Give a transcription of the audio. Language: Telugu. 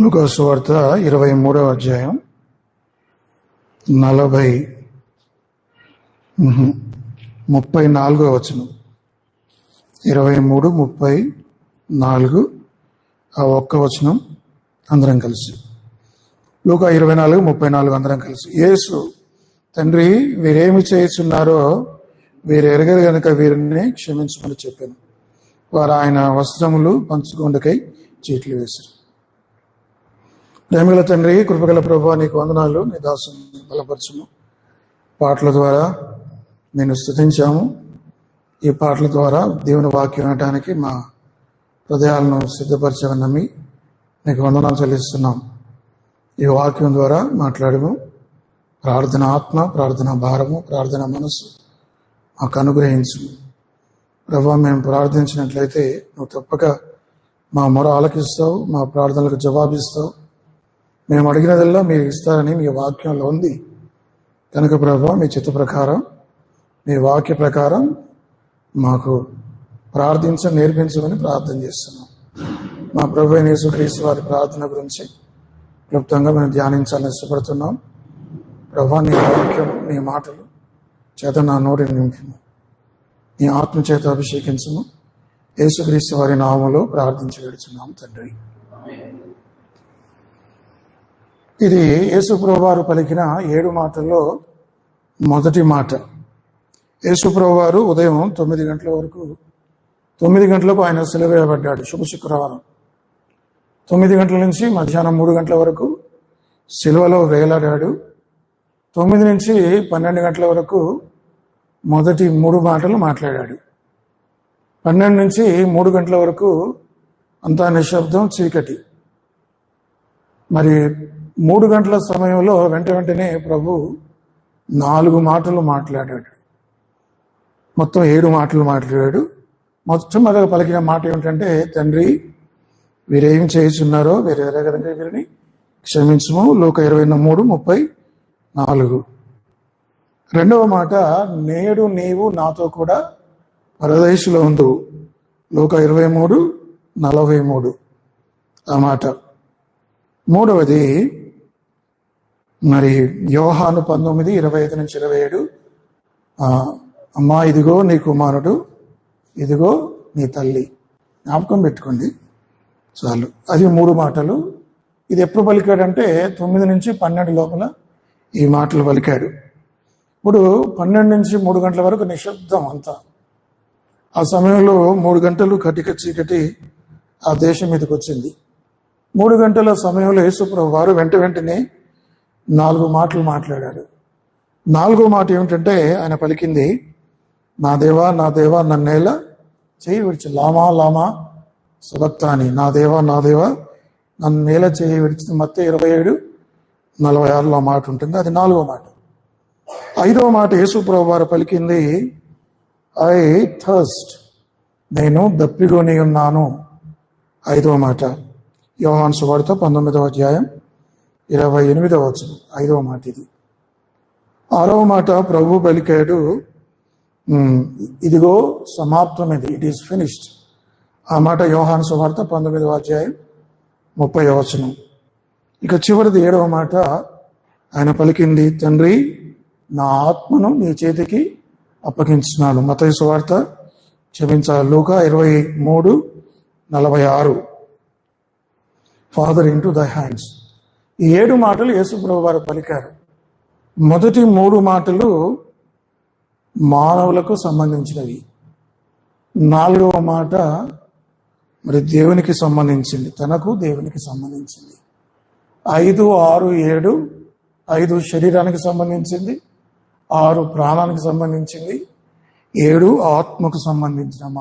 లూకాసు వార్త ఇరవై మూడవ అధ్యాయం. నలభై ముప్పై నాలుగో వచనం. ఇరవై మూడు ముప్పై నాలుగు ఆ ఒక్క వచనం అందరం కలిసి. లోక ఇరవై నాలుగు ముప్పై నాలుగు అందరం కలిసి. యేసు తండ్రి వీరేమి చేస్తున్నారో వీరు ఎరగరు గనుక వీరిని క్షమించమని చెప్పాను. వారు ఆయన వస్త్రములు పంచుకొండకై చీట్లు వేశారు. ప్రేమగల తండ్రి కృపగల ప్రభా నీకు వందనాలు నీ దాసుని బలపరచుము. పాటల ద్వారా నేను స్థుతించాము ఈ పాటల ద్వారా దేవుని వాక్యం వినడానికి మా హృదయాలను సిద్ధపరచమని నమ్మి నీకు వందనాలు చెల్లిస్తున్నాం. ఈ వాక్యం ద్వారా మాట్లాడము. ప్రార్థన ఆత్మ ప్రార్థన భారము ప్రార్థన మనస్సు మాకు అనుగ్రహించు ప్రభా మేము ప్రార్థించినట్లయితే నువ్వు తప్పక మా మొర ఆలకిస్తావు మా ప్రార్థనలకు జవాబిస్తావు. మేము అడిగినదల్లా మీరు ఇస్తారని మీ వాక్యంలో ఉంది. కనుక ప్రభా మీ చిత్త ప్రకారం మీ వాక్య ప్రకారం మాకు ప్రార్థించ నేర్పించమని ప్రార్థన చేస్తున్నాం. మా ప్రభు యేసుక్రీస్తు వారి ప్రార్థన గురించి క్లుప్తంగా మేము ధ్యానించాలని ఇష్టపడుతున్నాం. ప్రభా నీ వాక్యం నీ మాటలు చేత నా నోటిని నింపుము. నీ ఆత్మ చేత అభిషేకించము. యేసుక్రీస్తు వారి నామంలో ప్రార్థించగలుచున్నాం తండ్రి. ఇది యేసుప్రభువారు పలికిన ఏడు మాటల్లో మొదటి మాట. యేసుప్రభువారు ఉదయం తొమ్మిది గంటల వరకు తొమ్మిది గంటలకు ఆయన సెలవేయబడ్డాడు శుభ శుక్రవారం. తొమ్మిది గంటల నుంచి మధ్యాహ్నం మూడు గంటల వరకు సిలువలో వేలాడాడు. తొమ్మిది నుంచి పన్నెండు గంటల వరకు మొదటి మూడు మాటలు మాట్లాడాడు. పన్నెండు నుంచి మూడు గంటల వరకు అంతా నిశ్శబ్దం చీకటి. మరి మూడు గంటల సమయంలో వెంట వెంటనే ప్రభు నాలుగు మాటలు మాట్లాడాడు. మొత్తం ఏడు మాటలు మాట్లాడాడు. మొట్టమొదట పలికిన మాట ఏమిటంటే తండ్రి వీరేం చేస్తున్నారో వీరు ఎరగరంగా వీరిని క్షమించము. లోక ఇరవై మూడు ముప్పై నాలుగు. రెండవ మాట నేడు నీవు నాతో కూడా పరదేశులో ఉండు. లోక ఇరవై మూడు నలభై మూడు. ఆ మాట. మూడవది మరి యోహాను పంతొమ్మిది ఇరవై ఐదు నుంచి ఇరవై ఏడు. అమ్మా ఇదిగో నీ కుమారుడు ఇదిగో నీ తల్లి. జ్ఞాపకం పెట్టుకోండి. చాలు. అది మూడు మాటలు. ఇది ఎప్పుడు పలికాడంటే తొమ్మిది నుంచి పన్నెండు లోపల ఈ మాటలు పలికాడు. ఇప్పుడు పన్నెండు నుంచి మూడు గంటల వరకు నిశ్శబ్దం అంతా. ఆ సమయంలో మూడు గంటలు కటిక చీకటి ఆ దేశం మీదకి వచ్చింది. మూడు గంటల సమయంలో యేసుప్రభు వారు వెంట వెంటనే నాలుగు మాటలు మాట్లాడాడు. నాలుగో మాట ఏమిటంటే ఆయన పలికింది నా దేవా నా దేవా నన్నేలా చేయి విడిచి. లామా లామా సుభక్తాని. నా దేవా నా దేవా నన్ను నేల చేయి విడిచింది మొత్తం ఇరవై ఏడు నలభై ఆరులో మాట ఉంటుంది. అది నాలుగో మాట. ఐదవ మాట యేసుప్రభు వారు పలికింది ఐ థర్స్ట్ నేను దప్పిగొని ఉన్నాను ఐదవ మాట. యోహాన్ సువార్త పంతొమ్మిదవ అధ్యాయం ఇరవై ఎనిమిదవ వచనం ఐదవ మాట ఇది. ఆరవ మాట ప్రభు పలికాడు ఇదిగో సమాప్తం ఇది ఇట్ ఈస్ ఫినిష్డ్ ఆ మాట యోహాన్ సువార్త పంతొమ్మిదవ అధ్యాయం ముప్పై వచనం. ఇక చివరిది ఏడవ మాట ఆయన పలికింది తండ్రి నా ఆత్మను నీ చేతికి అప్పగించినాను మత సువార్త క్షమించాలి లూకా ఇరవై మూడు నలభై ఆరు. ఫాదర్ ఇంటూ ద హ్యాండ్స్ ఏడు మాటలు యేసుప్రభు వారు పలికారు. మొదటి మూడు మాటలు మానవులకు సంబంధించినవి. నాలుగవ మాట మరి దేవునికి సంబంధించింది తనకు దేవునికి సంబంధించింది. ఐదు ఆరు ఏడు ఐదు శరీరానికి సంబంధించింది ఆరు ప్రాణానికి సంబంధించింది ఏడు ఆత్మకు సంబంధించిన మాట.